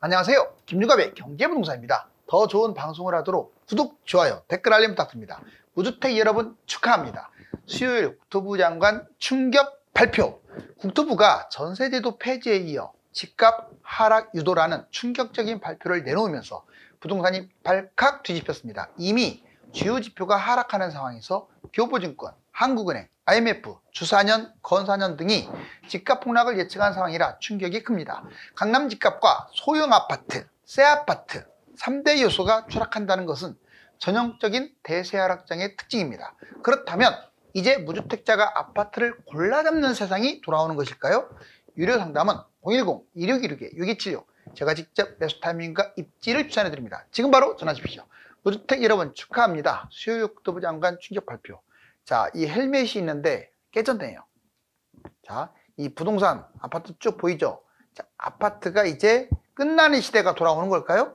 안녕하세요. 김유갑의 경제부동산입니다. 더 좋은 방송을 하도록 구독, 좋아요, 댓글 알림 부탁드립니다. 무주택 여러분 축하합니다. 수요일 국토부 장관 충격 발표. 국토부가 전세제도 폐지에 이어 집값 하락 유도라는 충격적인 발표를 내놓으면서 부동산이 발칵 뒤집혔습니다. 이미 주요 지표가 하락하는 상황에서 교보증권, 한국은행, IMF, 주사년, 건사년 등이 집값 폭락을 예측한 상황이라 충격이 큽니다. 강남 집값과 소형 아파트, 새 아파트 3대 요소가 추락한다는 것은 전형적인 대세 하락장의 특징입니다. 그렇다면 이제 무주택자가 아파트를 골라 잡는 세상이 돌아오는 것일까요? 유료 상담은 010-2616-6276 제가 직접 매수 타이밍과 입지를 추천해 드립니다. 지금 바로 전화 주십시오. 무주택 여러분 축하합니다. 수요일 국토부 장관 충격 발표. 자, 이 헬멧이 있는데 깨졌네요. 자, 이 부동산 아파트 쭉 보이죠? 자, 아파트가 이제 끝나는 시대가 돌아오는 걸까요?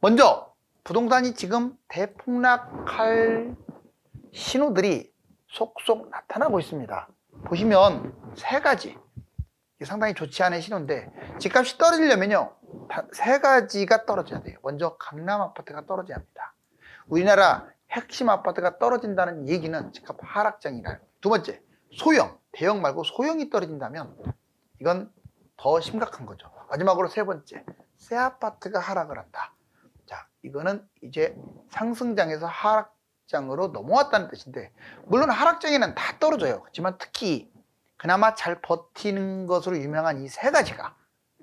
먼저 부동산이 지금 대폭락할 신호들이 속속 나타나고 있습니다. 보시면 세 가지. 상당히 좋지 않은 신호인데 집값이 떨어지려면요. 다- 세 가지가 떨어져야 돼요. 먼저 강남 아파트가 떨어져야 합니다. 우리나라 핵심 아파트가 떨어진다는 얘기는 집값 하락장이라는 거예요. 두 번째, 소형, 대형 말고 소형이 떨어진다면 이건 더 심각한 거죠. 마지막으로 세 번째, 새 아파트가 하락을 한다. 자, 이거는 이제 상승장에서 하락장으로 넘어왔다는 뜻인데, 물론 하락장에는 다 떨어져요. 하지만 특히 그나마 잘 버티는 것으로 유명한 이 세 가지가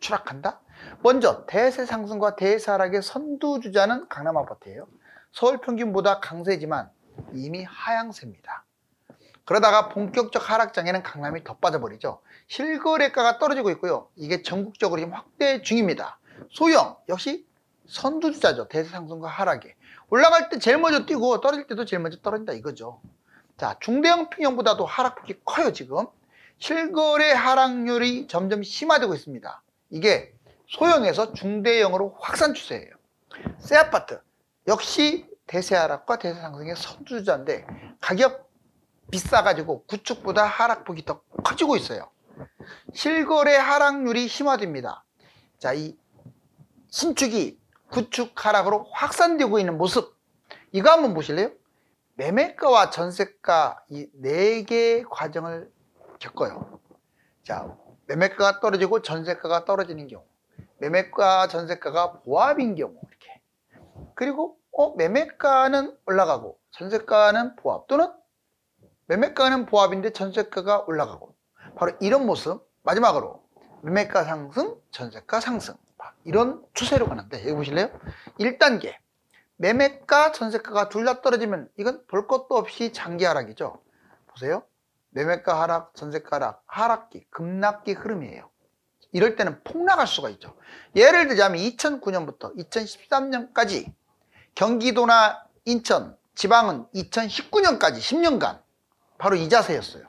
추락한다? 먼저, 대세 상승과 대세 하락의 선두주자는 강남 아파트예요. 서울 평균보다 강세지만 이미 하향세입니다. 그러다가 본격적 하락장에는 강남이 더 빠져버리죠. 실거래가가 떨어지고 있고요. 이게 전국적으로 지금 확대 중입니다. 소형 역시 선두주자죠. 대세상승과 하락에. 올라갈 때 제일 먼저 뛰고 떨어질 때도 제일 먼저 떨어진다 이거죠. 자, 중대형 평형보다도 하락폭이 커요, 지금. 실거래 하락률이 점점 심화되고 있습니다. 이게 소형에서 중대형으로 확산 추세예요. 새 아파트 역시 대세 하락과 대세 상승의 선두주자인데 가격 비싸가지고 구축보다 하락폭이 더 커지고 있어요. 실거래 하락률이 심화됩니다. 자, 이 신축이 구축 하락으로 확산되고 있는 모습. 이거 한번 보실래요? 매매가와 전세가 이 네 개의 과정을 겪어요. 자, 매매가가 떨어지고 전세가가 떨어지는 경우. 매매가 전세가가 보합인 경우 이렇게. 그리고 어, 매매가는 올라가고 전세가는 보합 또는 매매가는 보합인데 전세가가 올라가고. 바로 이런 모습 마지막으로 매매가 상승 전세가 상승. 이런 추세로 가는데 여기 보실래요? 1단계. 매매가 전세가가 둘 다 떨어지면 이건 볼 것도 없이 장기 하락이죠. 보세요. 매매가 하락 전세가 하락 하락기 급락기 흐름이에요. 이럴 때는 폭락할 수가 있죠. 예를 들자면 2009년부터 2013년까지 경기도나 인천 지방은 2019년까지 10년간 바로 이 자세였어요.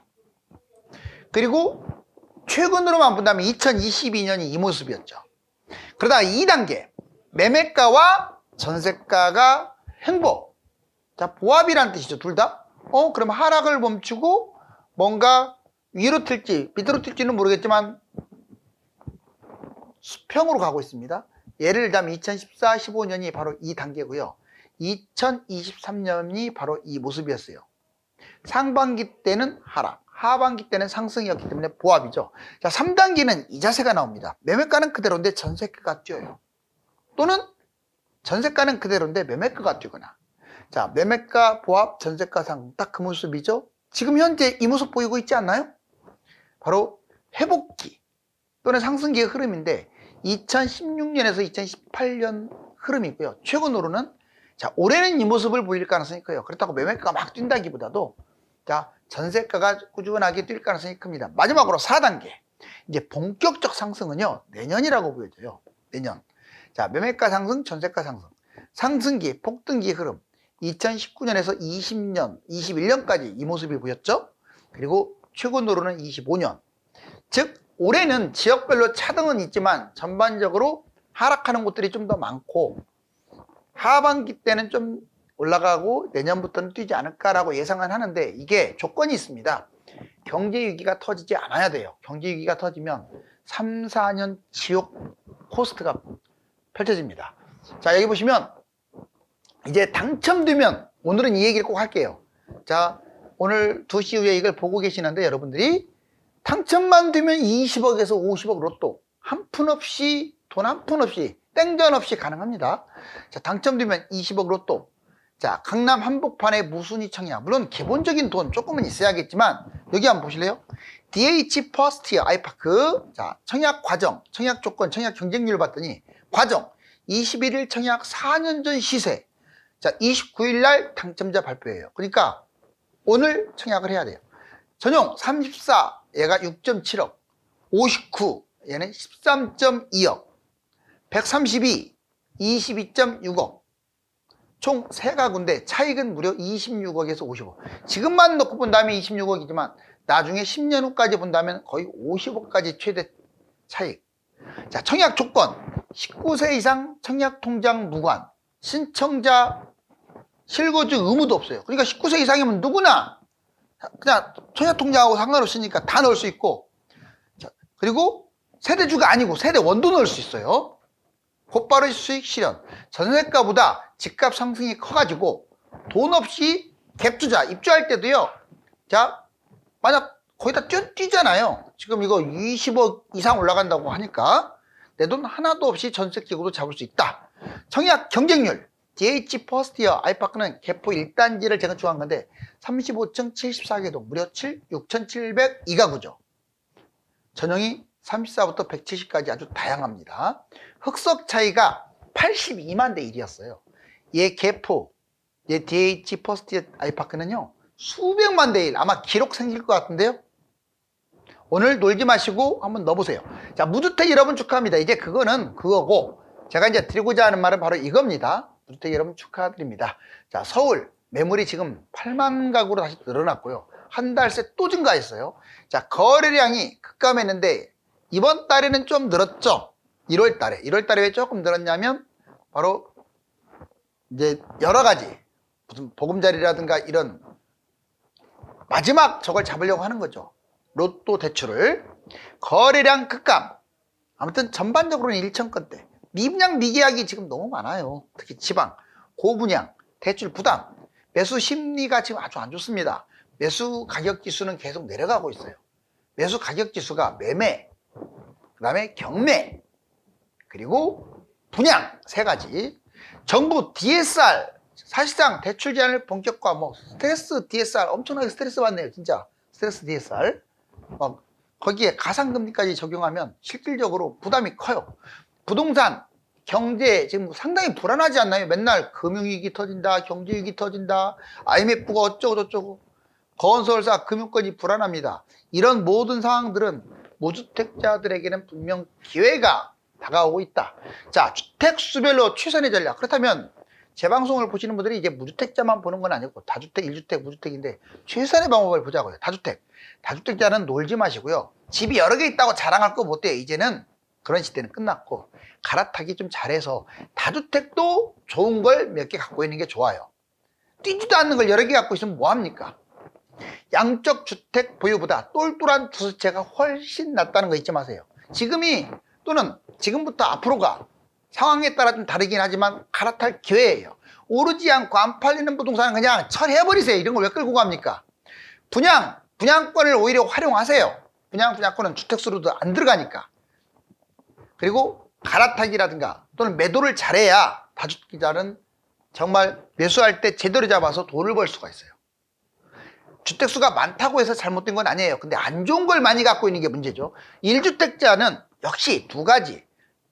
그리고 최근으로만 본다면 2022년이 이 모습이었죠. 그러다가 2단계 매매가와 전세가가 행보. 자, 보합이란 뜻이죠. 둘 다. 어, 그럼 하락을 멈추고 뭔가 위로 튈지 밑으로 튈지는 모르겠지만 수평으로 가고 있습니다. 예를 들자면 2014, 15년이 바로 이 단계고요. 2023년이 바로 이 모습이었어요. 상반기 때는 하락, 하반기 때는 상승이었기 때문에 보합이죠. 자, 3단계는 이 자세가 나옵니다. 매매가는 그대로인데 전세가가 뛰어요. 또는 전세가는 그대로인데 매매가가 뛰거나. 자, 매매가, 보합, 전세가 상승 딱 그 모습이죠. 지금 현재 이 모습 보이고 있지 않나요? 바로 회복기 또는 상승기의 흐름인데 2016년에서 2018년 흐름이고요. 최근으로는 자, 올해는 이 모습을 보일 가능성이 커요. 그렇다고 매매가가 막 뛴다기보다도 자, 전세가가 꾸준하게 뛸 가능성이 큽니다. 마지막으로 4단계. 이제 본격적 상승은요, 내년이라고 보여져요. 내년. 자, 매매가 상승, 전세가 상승. 상승기, 폭등기 흐름. 2019년에서 20년, 21년까지 이 모습이 보였죠? 그리고 최근으로는 25년. 즉, 올해는 지역별로 차등은 있지만 전반적으로 하락하는 곳들이 좀 더 많고 하반기 때는 좀 올라가고 내년부터는 뛰지 않을까라고 예상은 하는데 이게 조건이 있습니다. 경제 위기가 터지지 않아야 돼요. 경제 위기가 터지면 3, 4년 지옥 코스트가 펼쳐집니다. 자, 여기 보시면 이제 당첨되면 오늘은 이 얘기를 꼭 할게요. 자, 오늘 2시 후에 이걸 보고 계시는데 여러분들이 당첨만 되면 20억에서 50억 로또 한 푼 없이 돈 한 푼 없이 땡전 없이 가능합니다. 자, 당첨되면 20억 로또. 자, 강남 한복판에 무순이 청약. 물론 기본적인 돈 조금은 있어야겠지만 여기 한번 보실래요? DH 퍼스티어 아이파크. 자, 청약 과정, 청약 조건, 청약 경쟁률 봤더니 과정 21일 청약 4년 전 시세. 자, 29일 날 당첨자 발표예요. 그러니까 오늘 청약을 해야 돼요. 전용 34 얘가 6.7억, 59 얘는 13.2억, 132 22.6억. 총세 가구인데 차익은 무려 26억에서 50억. 지금만 놓고 본다면 26억이지만 나중에 10년 후까지 본다면 거의 50억까지 최대 차익. 자, 청약 조건. 19세 이상 청약 통장 무관. 신청자 실거주 의무도 없어요. 그러니까 19세 이상이면 누구나 그냥 청약 통장하고 상관없으니까 다 넣을 수 있고. 자, 그리고 세대주가 아니고 세대 원도 넣을 수 있어요. 곧바로 수익 실현. 전세가보다 집값 상승이 커가지고 돈 없이 갭 투자 입주할 때도요. 자, 만약 거의 다 뛰, 뛰잖아요. 지금 이거 20억 이상 올라간다고 하니까 내 돈 하나도 없이 전세 기고도 잡을 수 있다. 청약 경쟁률. DH 퍼스티어 아이파크는 개포 1단지를 재건축한 건데 35층 74개동 무려 7, 6,702가구죠. 전용이 34부터 170까지 아주 다양합니다. 흑석 차이가 82만 대 1이었어요. 얘 개포, 얘 DH 퍼스티어 아이파크는요. 수백만 대 1. 아마 기록 생길 것 같은데요. 오늘 놀지 마시고 한번 넣어보세요. 자, 무주택 여러분 축하합니다. 이제 그거는 그거고 제가 이제 드리고자 하는 말은 바로 이겁니다. 무주택 여러분 축하드립니다. 자, 서울 매물이 지금 8만 가구로 다시 늘어났고요. 한 달 새 또 증가했어요. 자, 거래량이 급감했는데 이번 달에는 좀 늘었죠. 1월 달에. 1월 달에 왜 조금 늘었냐면 바로 이제 여러 가지 무슨 보금자리라든가 이런 마지막 저걸 잡으려고 하는 거죠. 로또 대출을 거래량 급감. 아무튼 전반적으로는 1천 건대. 미분양 미계약이 지금 너무 많아요. 특히 지방, 고분양, 대출 부담, 매수 심리가 지금 아주 안 좋습니다. 매수 가격 지수는 계속 내려가고 있어요. 매수 가격 지수가 매매, 그 다음에 경매, 그리고 분양 세 가지. 정부 DSR 사실상 대출 제한을 본격화, 뭐 스트레스 DSR 엄청나게 스트레스 받네요, 진짜 스트레스 DSR. 어, 거기에 가상금리까지 적용하면 실질적으로 부담이 커요. 부동산 경제 지금 상당히 불안하지 않나요? 맨날 금융위기 터진다, 경제위기 터진다, IMF가 어쩌고 저쩌고 건설사 금융권이 불안합니다. 이런 모든 상황들은 무주택자들에게는 분명 기회가 다가오고 있다. 자, 주택 수별로 최선의 전략. 그렇다면 제 방송을 보시는 분들이 이제 무주택자만 보는 건 아니고 다주택, 일주택, 무주택인데 최선의 방법을 보자고요. 다주택. 다주택자는 놀지 마시고요. 집이 여러 개 있다고 자랑할 거 못돼요. 이제는 그런 시대는 끝났고 갈아타기 좀 잘해서 다주택도 좋은 걸 몇 개 갖고 있는 게 좋아요. 뛰지도 않는 걸 여러 개 갖고 있으면 뭐합니까? 양적 주택 보유보다 똘똘한 두 채가 훨씬 낫다는 거 잊지 마세요. 지금이 또는 지금부터 앞으로가 상황에 따라 좀 다르긴 하지만 갈아탈 기회예요. 오르지 않고 안 팔리는 부동산은 그냥 철해버리세요. 이런 걸 왜 끌고 갑니까? 분양, 분양권을 오히려 활용하세요. 분양, 분양권은 주택수로도 안 들어가니까. 그리고 갈아타기라든가 또는 매도를 잘해야 다주택자는 정말 매수할 때 제대로 잡아서 돈을 벌 수가 있어요. 주택수가 많다고 해서 잘못된 건 아니에요. 근데 안 좋은 걸 많이 갖고 있는 게 문제죠. 1주택자는 역시 두 가지.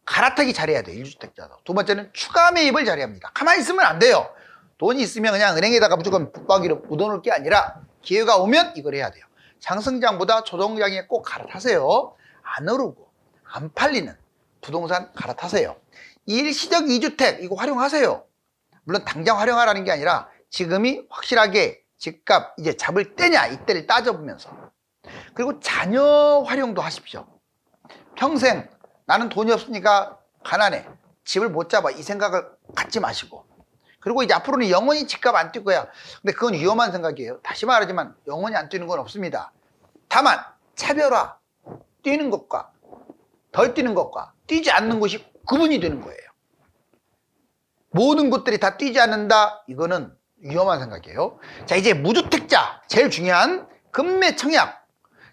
갈아타기 잘해야 돼요. 1주택자도. 두 번째는 추가 매입을 잘해야 합니다. 가만히 있으면 안 돼요. 돈이 있으면 그냥 은행에다가 무조건 붙박이로 묻어놓을 게 아니라 기회가 오면 이걸 해야 돼요. 상승장보다 조정장에 꼭 갈아타세요. 안 오르고 안 팔리는 부동산 갈아타세요. 일시적 2주택 이거 활용하세요. 물론 당장 활용하라는 게 아니라 지금이 확실하게 집값 이제 잡을 때냐 이때를 따져보면서 그리고 자녀 활용도 하십시오. 평생 나는 돈이 없으니까 가난해 집을 못 잡아 이 생각을 갖지 마시고 그리고 이제 앞으로는 영원히 집값 안 뛸 거야. 근데 그건 위험한 생각이에요. 다시 말하지만 영원히 안 뛰는 건 없습니다. 다만 차별화 뛰는 것과 덜 뛰는 것과 뛰지 않는 것이 구분이 되는 거예요. 모든 곳들이 다 뛰지 않는다. 이거는 위험한 생각이에요. 자, 이제 무주택자 제일 중요한 금매 청약.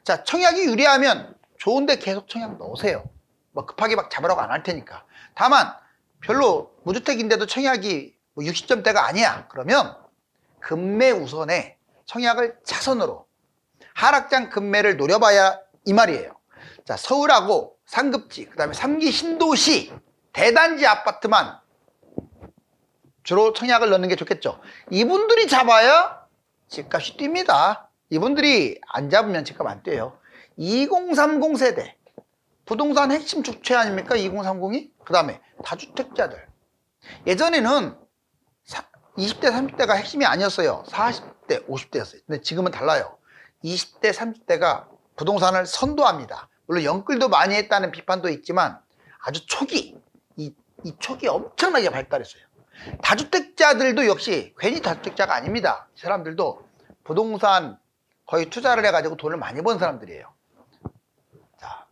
자, 청약이 유리하면 좋은데 계속 청약 넣으세요. 뭐 급하게 막 잡으라고 안 할 테니까. 다만 별로 무주택인데도 청약이 뭐 60점대가 아니야. 그러면 금매 우선에 청약을 차선으로 하락장 금매를 노려봐야 이 말이에요. 자, 서울하고 상급지, 그 다음에 3기 신도시, 대단지 아파트만 주로 청약을 넣는 게 좋겠죠. 이분들이 잡아야 집값이 뜁니다. 이분들이 안 잡으면 집값 안 뛰어요. 2030 세대. 부동산 핵심 주체 아닙니까? 2030이? 그 다음에 다주택자들. 예전에는 20대, 30대가 핵심이 아니었어요. 40대, 50대였어요. 근데 지금은 달라요. 20대, 30대가 부동산을 선도합니다. 물론 연끌도 많이 했다는 비판도 있지만 아주 초기, 이, 이 초기 엄청나게 발달했어요. 다주택자들도 역시 괜히 다주택자가 아닙니다. 이 사람들도 부동산 거의 투자를 해가지고 돈을 많이 번 사람들이에요. 자,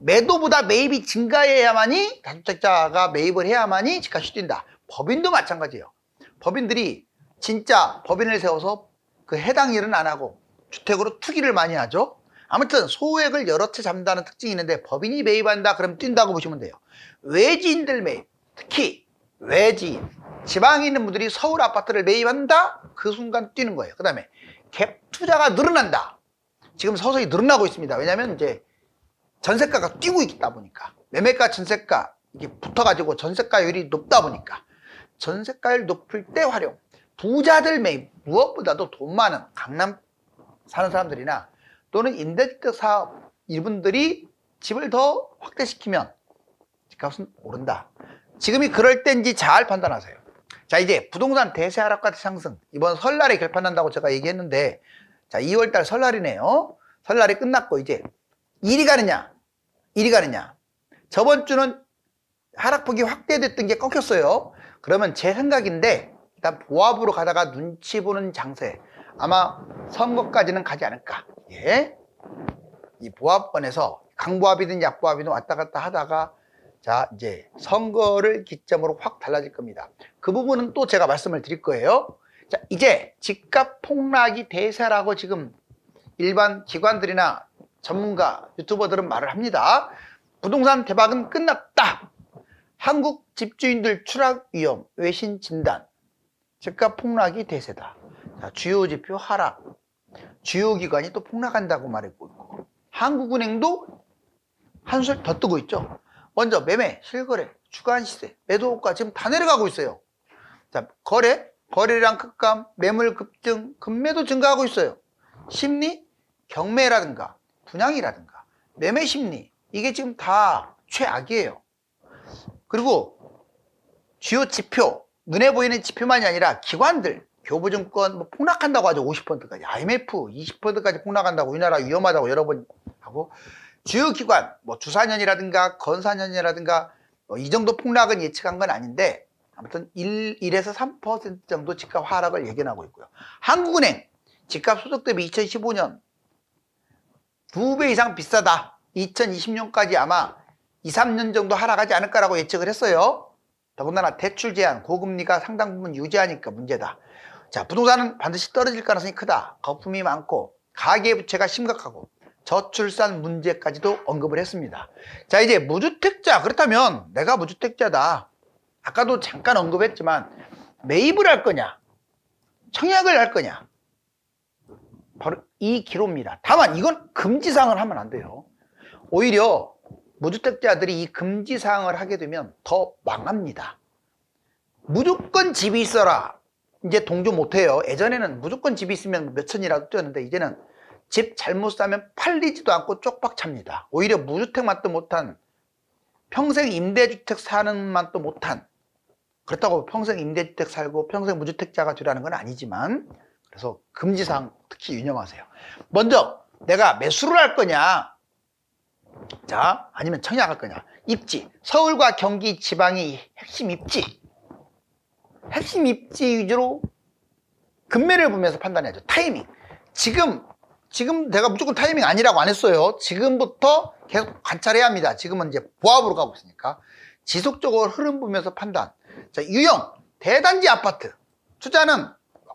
매도보다 매입이 증가해야만이 다주택자가 매입을 해야만이 집값이 뛴다. 법인도 마찬가지예요. 법인들이 진짜 법인을 세워서 그 해당 일은 안 하고 주택으로 투기를 많이 하죠. 아무튼 소액을 여러 채 잡는다는 특징이 있는데 법인이 매입한다 그러면 뛴다고 보시면 돼요. 외지인들 매입, 특히 외지인, 지방에 있는 분들이 서울 아파트를 매입한다? 그 순간 뛰는 거예요. 그 다음에 갭 투자가 늘어난다. 지금 서서히 늘어나고 있습니다. 왜냐하면 이제 전세가가 뛰고 있다 보니까 매매가 전세가 이게 붙어가지고 전세가율이 높다 보니까 전세가율 높을 때 활용. 부자들 매입 무엇보다도 돈 많은 강남 사는 사람들이나 또는 임대주택 사업 이분들이 집을 더 확대시키면 집값은 오른다. 지금이 그럴 때인지 잘 판단하세요. 자 이제 부동산 대세 하락과 상승 이번 설날에 결판난다고 제가 얘기했는데 자 2월달 설날이네요. 설날이 끝났고 이제 일이 가느냐 일이 가느냐 저번 주는 하락폭이 확대됐던 게 꺾였어요. 그러면 제 생각인데 일단 보합으로 가다가 눈치 보는 장세 아마 선거까지는 가지 않을까. 예. 이 보합권에서 강보합이든 약보합이든 왔다 갔다 하다가 자 이제 선거를 기점으로 확 달라질 겁니다. 그 부분은 또 제가 말씀을 드릴 거예요. 자 이제 집값 폭락이 대세라고 지금 일반 기관들이나 전문가 유튜버들은 말을 합니다. 부동산 대박은 끝났다. 한국 집주인들 추락 위험 외신 진단 집값 폭락이 대세다. 자, 주요 지표 하락. 주요 기관이 또 폭락한다고 말했고 있고 한국은행도 한술 더 뜨고 있죠. 먼저 매매, 실거래, 주간 시세, 매도가 지금 다 내려가고 있어요. 자, 거래, 거래량 급감, 매물 급증, 급매도 증가하고 있어요. 심리, 경매라든가 분양이라든가 매매 심리 이게 지금 다 최악이에요. 그리고 주요 지표, 눈에 보이는 지표만이 아니라 기관들, 교부증권 뭐 폭락한다고 하죠. 50%까지. IMF 20%까지 폭락한다고 우리나라 위험하다고 여러 번 하고 주요 기관, 뭐 주사년이라든가 건사년이라든가 뭐 이 정도 폭락은 예측한 건 아닌데 아무튼 1, 1에서 3% 정도 집값 하락을 예견하고 있고요. 한국은행 집값 소득 대비 2015년 두 배 이상 비싸다. 2020년까지 아마 2, 3년 정도 하락하지 않을 거라고 예측을 했어요. 더군다나 대출 제한, 고금리가 상당 부분 유지하니까 문제다. 자, 부동산은 반드시 떨어질 가능성이 크다. 거품이 많고 가계부채가 심각하고 저출산 문제까지도 언급을 했습니다. 자, 이제 무주택자 그렇다면 내가 무주택자다. 아까도 잠깐 언급했지만 매입을 할 거냐, 청약을 할 거냐. 바로 이 기로입니다. 다만 이건 금지사항을 하면 안 돼요. 오히려 무주택자들이 이 금지사항을 하게 되면 더 망합니다. 무조건 집이 있어라. 이제 동조 못해요. 예전에는 무조건 집이 있으면 몇 천이라도 뛰었는데 이제는 집 잘못 사면 팔리지도 않고 쪽박 찹니다. 오히려 무주택 맛도 못한 평생 임대주택 사는 맛도 못한 그렇다고 평생 임대주택 살고 평생 무주택자가 되라는 건 아니지만 그래서 금지사항 특히 유념하세요. 먼저 내가 매수를 할 거냐 자 아니면 청약할 거냐 입지 서울과 경기 지방이 핵심 입지 핵심 입지 위주로 금매를 보면서 판단해야죠. 타이밍. 지금, 지금 내가 무조건 타이밍 아니라고 안 했어요. 지금부터 계속 관찰해야 합니다. 지금은 이제 보합으로 가고 있으니까. 지속적으로 흐름 보면서 판단. 자, 유형. 대단지 아파트 투자는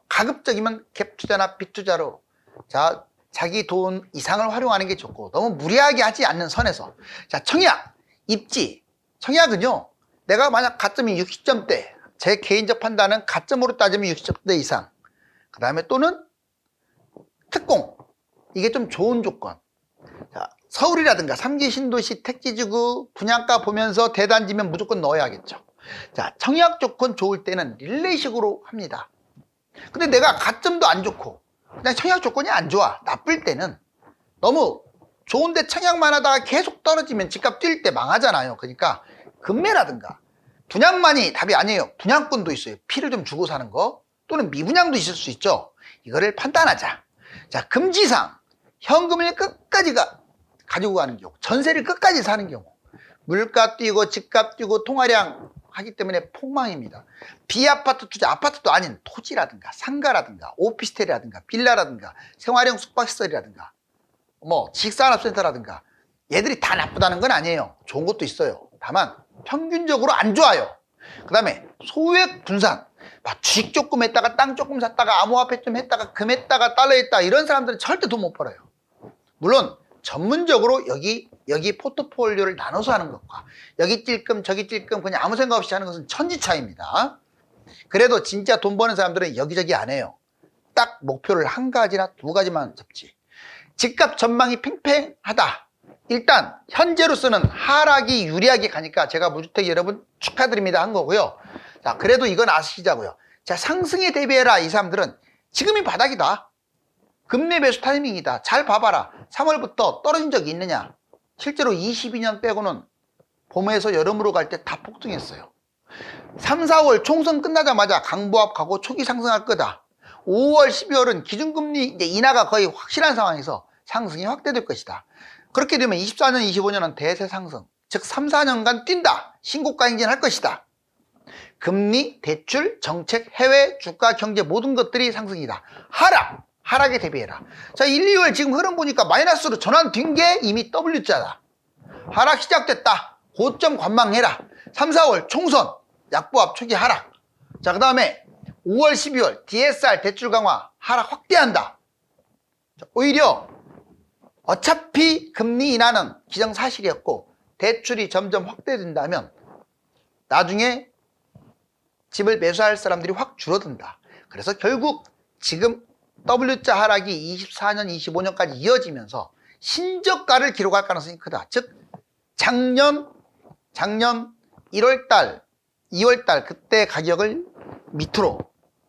가급적이면 갭 투자나 빚 투자로 자 자기 돈 이상을 활용하는 게 좋고 너무 무리하게 하지 않는 선에서 자 청약 입지 청약은요 내가 만약 가점이 60점대 제 개인적 판단은 가점으로 따지면 60점대 이상. 그 다음에 또는 특공. 이게 좀 좋은 조건. 자, 서울이라든가 3기 신도시 택지지구 분양가 보면서 대단지면 무조건 넣어야겠죠. 자 청약 조건 좋을 때는 릴레이식으로 합니다. 근데 내가 가점도 안 좋고 그냥 청약 조건이 안 좋아 나쁠 때는 너무 좋은데 청약만 하다가 계속 떨어지면 집값 뛸 때 망하잖아요. 그러니까 금매라든가 분양만이 답이 아니에요. 분양권도 있어요. 피를 좀 주고 사는 거. 또는 미분양도 있을 수 있죠. 이거를 판단하자. 자 금지상 현금을 끝까지 가, 가지고 가는 경우 전세를 끝까지 사는 경우 물가 뛰고 집값 뛰고 통화량 하기 때문에 폭망입니다. 비아파트 투자 아파트도 아닌 토지라든가 상가라든가 오피스텔이라든가 빌라라든가 생활형 숙박시설이라든가 뭐 직산업센터라든가 얘들이 다 나쁘다는 건 아니에요. 좋은 것도 있어요. 다만 평균적으로 안 좋아요. 그 다음에 소액 분산. 막 주식 조금 했다가 땅 조금 샀다가 암호화폐 좀 했다가 금 했다가 달러 했다 이런 사람들은 절대 돈 못 벌어요. 물론 전문적으로 여기 여기 포트폴리오를 나눠서 하는 것과 여기 찔끔 저기 찔끔 그냥 아무 생각 없이 하는 것은 천지 차이입니다. 그래도 진짜 돈 버는 사람들은 여기저기 안 해요. 딱 목표를 한 가지나 두 가지만 잡지. 집값 전망이 팽팽하다 일단 현재로서는 하락이 유리하게 가니까 제가 무주택 여러분 축하드립니다 한 거고요. 자 그래도 이건 아시자고요. 자 상승에 대비해라 이 사람들은. 지금이 바닥이다. 금리 매수 타이밍이다. 잘 봐봐라. 3월부터 떨어진 적이 있느냐. 실제로 22년 빼고는 봄에서 여름으로 갈 때 다 폭등했어요. 3, 4월 총선 끝나자마자 강보합 가고 초기 상승할 거다. 5월, 12월은 기준금리 인하가 거의 확실한 상황에서 상승이 확대될 것이다. 그렇게 되면 24년, 25년은 대세 상승, 즉 3, 4년간 뛴다. 신고가 행진할 것이다. 금리, 대출, 정책, 해외, 주가, 경제 모든 것들이 상승이다. 하락, 하락에 대비해라. 자, 1, 2월 지금 흐름 보니까 마이너스로 전환 된 게 이미 W자다. 하락 시작됐다. 고점 관망해라. 3, 4월 총선, 약보합 초기 하락. 자, 그 다음에 5월, 12월 DSR 대출 강화 하락 확대한다. 자, 오히려 어차피 금리 인하는 기정사실이었고 대출이 점점 확대된다면 나중에 집을 매수할 사람들이 확 줄어든다. 그래서 결국 지금 W자 하락이 24년, 25년까지 이어지면서 신저가를 기록할 가능성이 크다. 즉 작년 작년 1월 달, 2월 달 그때 가격을 밑으로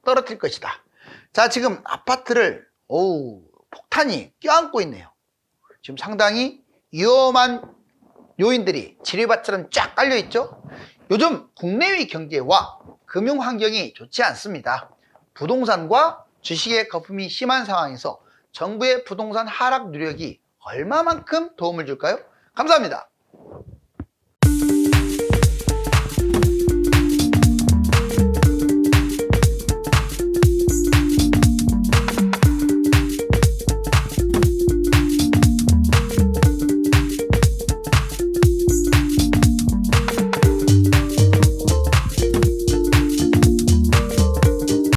떨어뜨릴 것이다. 자, 지금 아파트를 오우 폭탄이 껴안고 있네요. 지금 상당히 위험한 요인들이 지뢰밭처럼 쫙 깔려 있죠. 요즘 국내의 경제와 금융 환경이 좋지 않습니다. 부동산과 주식의 거품이 심한 상황에서 정부의 부동산 하락 누력이 얼마만큼 도움을 줄까요? 감사합니다.